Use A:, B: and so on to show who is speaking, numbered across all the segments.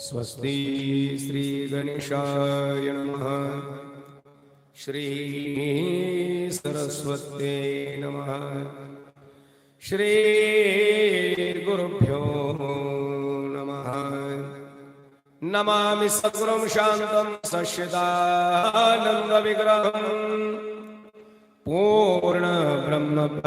A: سرستے گربھی نمر شا سگ پورن برمپرپین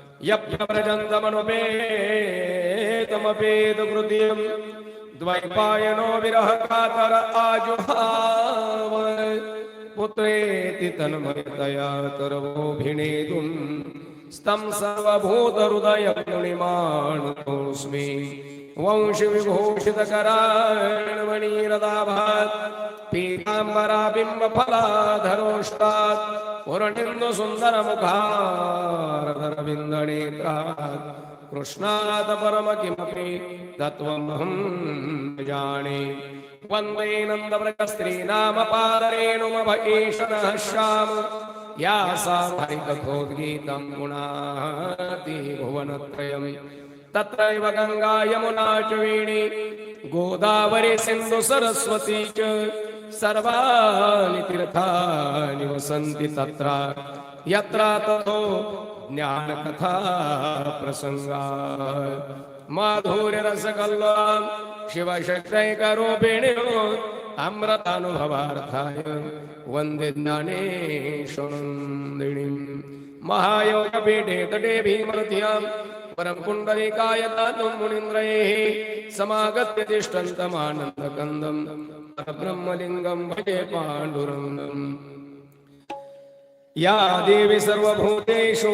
A: یجن تمپی میری دورہر آج پوتی تنوی स्तम सर्वभूत हृदय पुणिमाणोस्मि वंश विभूषित कराणमणीरदाभात् पीताम्बरा बिंब फलाधरोष्टात् पुरणिन्दु सुन्दर मुखारधरबिन्द कृष्णात् परम किमपि जाने वन्दे नन्दमृगस्त्रीनामपारेणुमभ श्याम या यासारैकघोद्गीतं गुणाति भुवनत्रयम् तत्रैव गङ्गा यमुना च वेणी गोदावरी सिन्धु सरस्वती च सर्वाणि तीर्थानि वसन्ति तत्र यत्र ततो ज्ञानकथा प्रसङ्गा माधुर्यरसकल्वां शिवशक्तैकरूपिणी अमृतानुभवार्थाय वन्दे ज्ञानेश्वरन्दिणीं महायोगपीठे तटे भीमरत्यां परं समागत्य तिष्ठन्तमानन्दकन्दं ब्रह्मलिङ्गं भजे पाण्डुरङ्गम् या देवी सर्वभूतेषु